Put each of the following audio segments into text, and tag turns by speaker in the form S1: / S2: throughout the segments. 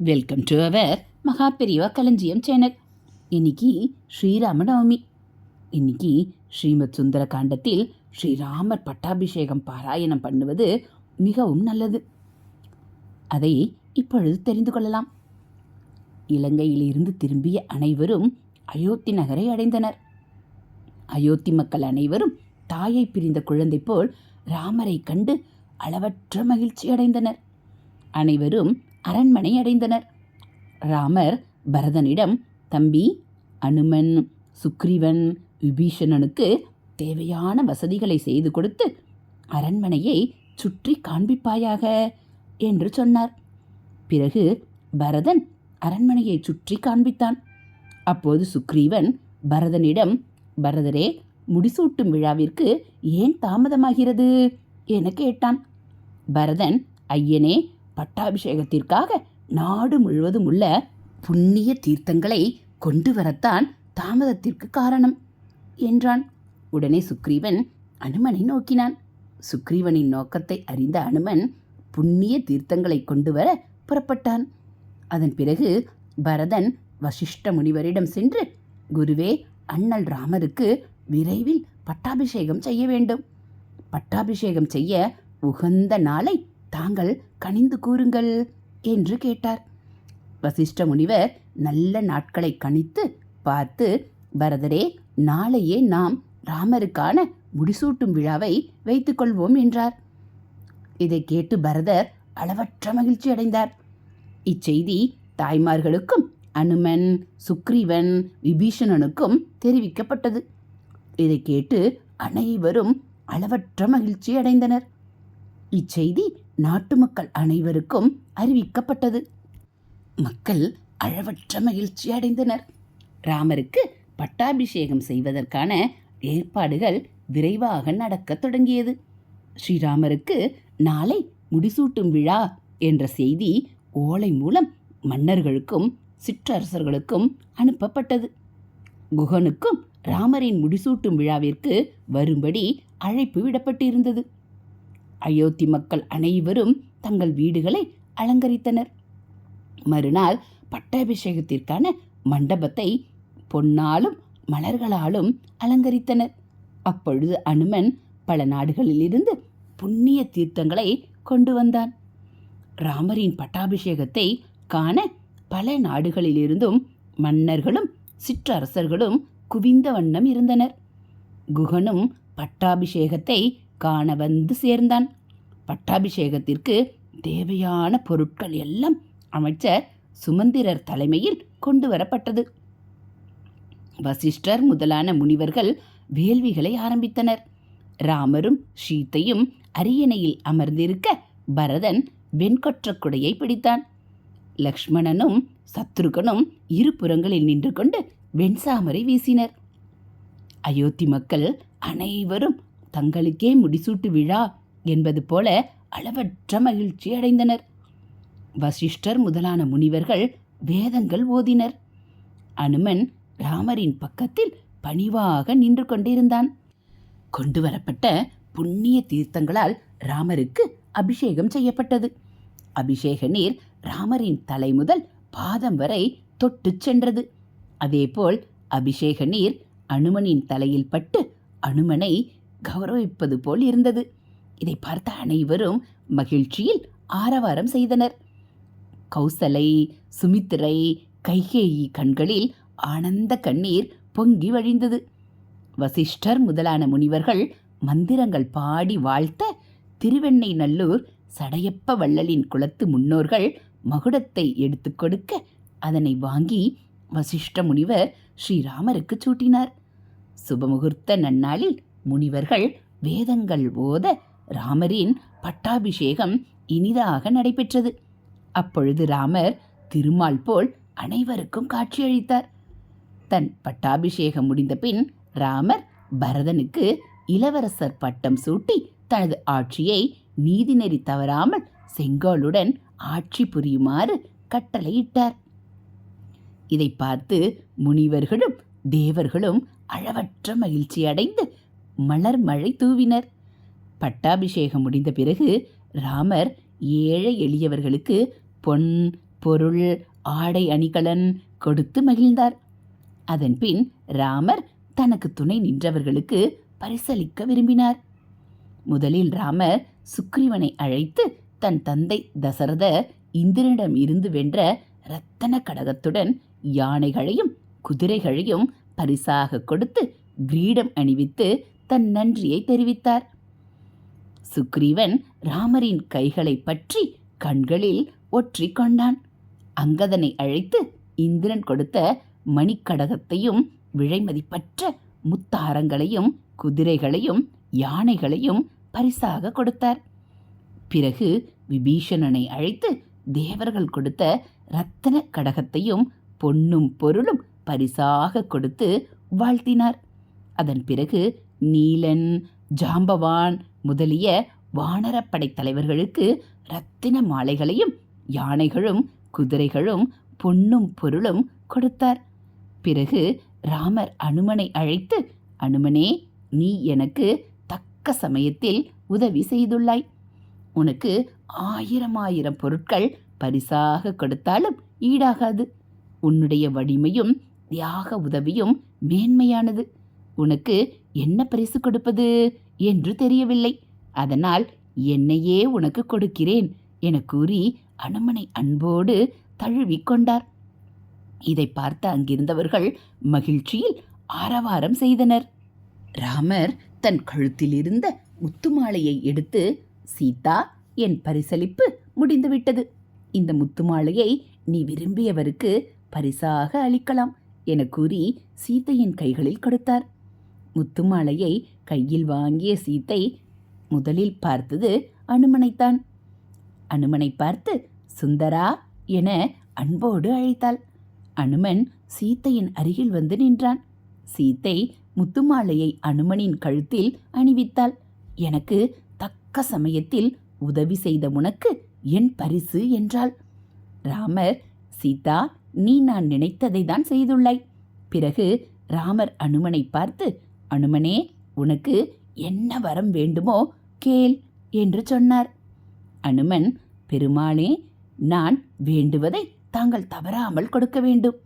S1: Welcome to our மகா பெரியவா களஞ்சியம் சேனல் இன்னைக்கு ஸ்ரீராம நவமி இன்னைக்கு ஸ்ரீமத் சுந்தர காண்டத்தில் ஸ்ரீராமர் பட்டாபிஷேகம் பாராயணம் பண்ணுவது மிகவும் நல்லது அதை இப்பொழுது தெரிந்து கொள்ளலாம் இலங்கையிலிருந்து திரும்பிய அனைவரும் அயோத்தி நகரை அடைந்தனர் அயோத்தி மக்கள் அனைவரும் தாயை பிரிந்த குழந்தை போல் ராமரை கண்டு அளவற்ற மகிழ்ச்சி அடைந்தனர் அனைவரும் அரண்மனை அடைந்தனர். ராமர் பரதனிடம் தம்பி அனுமன் சுக்ரீவன் விபீஷணனுக்கு தேவையான வசதிகளை செய்து கொடுத்து அரண்மனையை சுற்றி காண்பிப்பாயாக என்று சொன்னார். பிறகு பரதன் அரண்மனையை சுற்றி காண்பித்தான். அப்போது சுக்ரீவன் பரதனிடம் பரதரே முடிசூட்டும் விழாவிற்கு ஏன் தாமதமாகிறது? என கேட்டான். பரதன் ஐயனே பட்டாபிஷேகத்திற்காக நாடு முழுவதும் உள்ள புண்ணிய தீர்த்தங்களை கொண்டு வரத்தான் தாமதத்திற்கு காரணம் என்றான். உடனே சுக்ரீவன் அனுமனை நோக்கினான். சுக்ரீவனின் நோக்கத்தை அறிந்த அனுமன் புண்ணிய தீர்த்தங்களை கொண்டு வர புறப்பட்டான். அதன் பிறகு பரதன் வசிஷ்ட முனிவரிடம் சென்று குருவே அண்ணல் ராமருக்கு விரைவில் பட்டாபிஷேகம் செய்ய வேண்டும். பட்டாபிஷேகம் செய்ய உகந்த நாளை தாங்கள் கனிந்து கூறுங்கள் என்று கேட்டார். வசிஷ்ட முனிவர் நல்ல நாட்களை கணித்து பார்த்து பரதரே நாளையே நாம் ராமருக்கான முடிசூட்டும் விழாவை வைத்துக்கொள்வோம் என்றார். இதை கேட்டு பரதர் அளவற்ற மகிழ்ச்சி அடைந்தார். இச்செய்தி தாய்மார்களுக்கும் அனுமன் சுக்ரீவன் விபீஷணனுக்கும் தெரிவிக்கப்பட்டது. இதை கேட்டு அனைவரும் அளவற்ற மகிழ்ச்சி அடைந்தனர். இச்செய்தி நாட்டு மக்கள் அனைவருக்கும் அறிவிக்கப்பட்டது. மக்கள் அளவற்ற மகிழ்ச்சி அடைந்தனர். ராமருக்கு பட்டாபிஷேகம் செய்வதற்கான ஏற்பாடுகள் விரைவாக நடக்கத் தொடங்கியது. ஸ்ரீராமருக்கு நாளை முடிசூட்டும் விழா என்ற செய்தி ஓலை மூலம் மன்னர்களுக்கும் சிற்றரசர்களுக்கும் அனுப்பப்பட்டது. குகனுக்கும் ராமரின் முடிசூட்டும் விழாவிற்கு வரும்படி அழைப்பு விடப்பட்டிருந்தது. அயோத்தி மக்கள் அனைவரும் தங்கள் வீடுகளை அலங்கரித்தனர். மறுநாள் பட்டாபிஷேகத்திற்கான மண்டபத்தை பொன்னாலும் மலர்களாலும் அலங்கரித்தனர். அப்பொழுது அனுமன் பல நாடுகளிலிருந்து புண்ணிய தீர்த்தங்களை கொண்டு வந்தான். ராமரின் பட்டாபிஷேகத்தை காண பல நாடுகளிலிருந்தும் மன்னர்களும் சிற்றரசர்களும் குவிந்த வண்ணம் இருந்தனர். குகனும் பட்டாபிஷேகத்தை காண வந்து சேர்ந்தான். பட்டாபிஷேகத்திற்கு தேவையான பொருட்கள் எல்லாம் அமைச்சர் சுமந்திரர் தலைமையில் கொண்டு வரப்பட்டது. வசிஷ்டர் முதலான முனிவர்கள் வேள்விகளை ஆரம்பித்தனர். ராமரும் சீத்தையும் அரியணையில் அமர்ந்திருக்க பரதன் வெண்கொற்ற குடையை பிடித்தான். லக்ஷ்மணனும் சத்ருகனும் இரு புறங்களில் நின்று கொண்டு வெண்சாமரை வீசினர். அயோத்தி மக்கள் அனைவரும் தங்களுக்கே முடிசூட்டு விழா என்பது போல அளவற்ற மகிழ்ச்சி அடைந்தனர். வசிஷ்டர் முதலான முனிவர்கள் வேதங்கள் ஓதினர். அனுமன் ராமரின் பக்கத்தில் பணிவாக நின்று கொண்டிருந்தான். கொண்டு வரப்பட்ட புண்ணிய தீர்த்தங்களால் ராமருக்கு அபிஷேகம் செய்யப்பட்டது. அபிஷேக நீர் ராமரின் தலை முதல் பாதம் வரை தொட்டுச் சென்றது. அதேபோல் அபிஷேக நீர் அனுமனின் தலையில் பட்டு அனுமனை கௌரவிப்பது போல் இருந்தது. இதை பார்த்த அனைவரும் மகிழ்ச்சியில் ஆரவாரம் செய்தனர். கௌசலை சுமித்திரை கைகேயி கண்களில் ஆனந்த கண்ணீர் பொங்கி வழிந்தது. வசிஷ்டர் முதலான முனிவர்கள் மந்திரங்கள் பாடி வாழ்த்த திருவெண்ணை நல்லூர் சடையப்ப வள்ளலின் குலத்து முன்னோர்கள் மகுடத்தை எடுத்துக் கொடுக்க அதனை வாங்கி வசிஷ்ட முனிவர் ஸ்ரீராமருக்கு சூட்டினார். சுபமுகூர்த்த நன்னாளில் முனிவர்கள் வேதங்கள் ஓத ராமரின் பட்டாபிஷேகம் இனிதாக நடைபெற்றது. அப்பொழுது ராமர் திருமால் போல் அனைவருக்கும் காட்சியளித்தார். தன் பட்டாபிஷேகம் முடிந்த பின் ராமர் பரதனுக்கு இளவரசர் பட்டம் சூட்டி தனது ஆட்சியை நீதிநெறி தவறாமல் செங்கோலுடன் ஆட்சி புரியுமாறு கட்டளையிட்டார். இதை பார்த்து முனிவர்களும் தேவர்களும் அளவற்ற மகிழ்ச்சி அடைந்து மலர் மழை தூவினர். பட்டாபிஷேகம் முடிந்த பிறகு ராமர் ஏழை எளியவர்களுக்கு பொன் பொருள் ஆடை அணிகலன் கொடுத்து மகிழ்ந்தார். அதன்பின் ராமர் தனக்கு துணை நின்றவர்களுக்கு பரிசளிக்க விரும்பினார். முதலில் ராமர் சுக்ரீவனை அழைத்து தன் தந்தை தசரதர் இந்திரனிடம் இருந்து வென்ற இரத்தன கடகத்துடன் யானைகளையும் குதிரைகளையும் பரிசாக கொடுத்து கிரீடம் அணிவித்து தன் நன்றியை தெரிவித்தார். சுக்ரீவன் ராமரின் கைகளை பற்றி கண்களில் ஒற்றிக் கொண்டான். அங்கதனை அழைத்து இந்திரன் கொடுத்த மணிக்கடகத்தையும் விழைமதிப்பற்ற முத்தாரங்களையும் குதிரைகளையும் யானைகளையும் பரிசாக கொடுத்தார். பிறகு விபீஷணனை அழைத்து தேவர்கள் கொடுத்த ரத்தன கடகத்தையும் பொன்னும் பொருளும் பரிசாக கொடுத்து வாழ்த்தினார். அதன் பிறகு நீலன் ஜாம்பவான் முதலிய வானரப்படை தலைவர்களுக்கு ரத்தின மாலைகளையும் யானைகளும் குதிரைகளும் பொன்னும் பொருளும் கொடுத்தார். பிறகு ராமர் அனுமனை அழைத்து அனுமனே நீ எனக்கு தக்க சமயத்தில் உதவி செய்துள்ளாய். உனக்கு ஆயிரம் ஆயிரம் பொருட்கள் பரிசாக கொடுத்தாலும் ஈடாகாது. உன்னுடைய வலிமையும் தியாக உதவியும் மேன்மையானது. உனக்கு என்ன பரிசு கொடுப்பது என்று தெரியவில்லை. அதனால் என்னையே உனக்கு கொடுக்கிறேன் என கூறி அனுமனை அன்போடு தழுவிக்கொண்டார் இதை பார்த்த அங்கிருந்தவர்கள் மகிழ்ச்சியில் ஆரவாரம் செய்தனர். ராமர் தன் கழுத்திலிருந்த முத்துமாலையை எடுத்து சீதா என் பரிசளிப்பு முடிந்துவிட்டது. இந்த முத்துமாலையை நீ விரும்பியவருக்கு பரிசாக அளிக்கலாம் என கூறி சீதையின் கைகளில் கொடுத்தார். முத்துமாலையை கையில் வாங்கிய சீத்தை முதலில் பார்த்தது அனுமனைத்தான். அனுமனை பார்த்து சுந்தரா என அன்போடு அழைத்தாள். அனுமன் சீத்தையின் அருகில் வந்து நின்றான். சீத்தை முத்துமாலையை அனுமனின் கழுத்தில் அணிவித்தாள். எனக்கு தக்க சமயத்தில் உதவி செய்த உனக்கு என் பரிசு என்றாள். ராமர் சீதா நீ நான் நினைத்ததை தான் செய்துள்ளாய். பிறகு ராமர் அனுமனை பார்த்து அனுமனே உனக்கு என்ன வரம் வேண்டுமோ கேள் என்று சொன்னார். அனுமன் பெருமாளே நான் வேண்டுவதை தாங்கள் தவறாமல் கொடுக்க வேண்டும்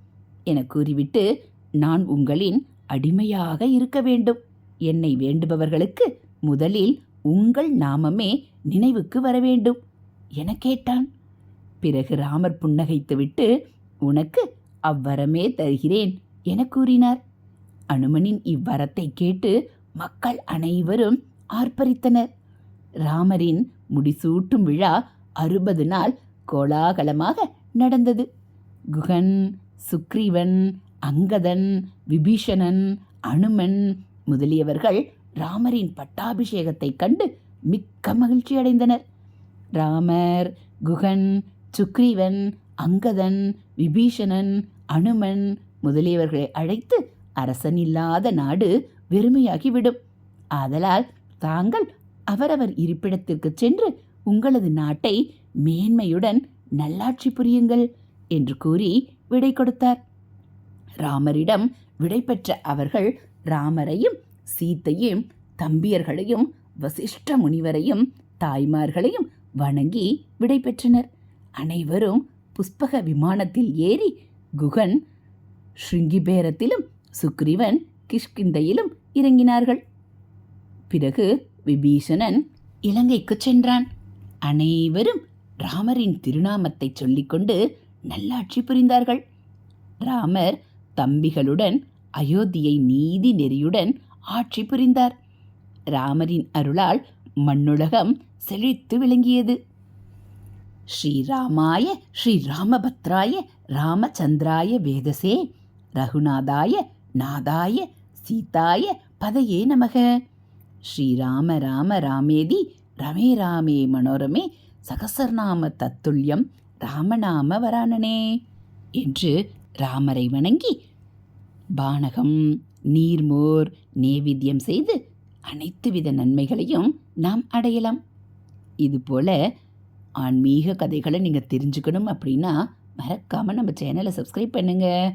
S1: என கூறிவிட்டு நான் உங்களின் அடிமையாக இருக்க வேண்டும். என்னை வேண்டுபவர்களுக்கு முதலில் உங்கள் நாமமே நினைவுக்கு வர வேண்டும் என கேட்டான். பிறகு ராமர் புன்னகைத்துவிட்டு உனக்கு அவ்வரமே தருகிறேன் என கூறினார். அனுமனின் இவ்வரத்தை கேட்டு மக்கள் அனைவரும் ஆர்ப்பரித்தனர். ராமரின் முடிசூட்டும் விழா அறுபது நாள் கோலாகலமாக நடந்தது. குகன் சுக்ரீவன் அங்கதன் விபீஷணன் அனுமன் முதலியவர்கள் ராமரின் பட்டாபிஷேகத்தை கண்டு மிக்க மகிழ்ச்சி அடைந்தனர் ராமர் குகன் சுக்ரீவன் அங்கதன் விபீஷணன் அனுமன் முதலியவர்களை அழைத்து அரசன் இல்லாத நாடு வெறுமையாகிவிடும். ஆதலால் தாங்கள் அவரவர் இருப்பிடத்திற்கு சென்று உங்களது நாட்டை மேன்மையுடன் நல்லாட்சி புரியுங்கள் என்று கூறி விடை கொடுத்தார். ராமரிடம் விடை பெற்ற அவர்கள் ராமரையும் சீத்தையும் தம்பியர்களையும் வசிஷ்ட முனிவரையும் தாய்மார்களையும் வணங்கி விடை பெற்றனர். அனைவரும் புஷ்பக விமானத்தில் ஏறி குகன் ஸ்ருங்கிபேரத்திலும் சுக்ரீவன் கிஷ்கிந்தையிலும் இறங்கினார்கள். பிறகு விபீஷணன் இலங்கைக்கு சென்றான். அனைவரும் ராமரின் திருநாமத்தை சொல்லிக்கொண்டு நல்லாட்சி புரிந்தார்கள். ராமர் தம்பிகளுடன் அயோத்தியை நீதி நெறியுடன் ஆட்சி புரிந்தார். ராமரின் அருளால் மண்ணுலகம் செழித்து விளங்கியது. ஸ்ரீராமாய ஸ்ரீராமபத்ராய ராமச்சந்திராய வேதசே ரகுநாதாய நாதாய சீதாய பதையே நமக. ஸ்ரீராம ராம ராமேதி ரமே ராமே மனோரமே சகசர்நாம தத்துல்யம் ராமநாம வராணனே என்று ராமரை வணங்கி பானகம் நீர்மோர் நேவித்தியம் செய்து அனைத்து வித நன்மைகளையும் நாம் அடையலாம். இதுபோல ஆன்மீக கதைகளை நீங்கள் தெரிஞ்சுக்கணும் அப்படின்னா மறக்காமல் நம்ம சேனலை சப்ஸ்கிரைப் பண்ணுங்கள்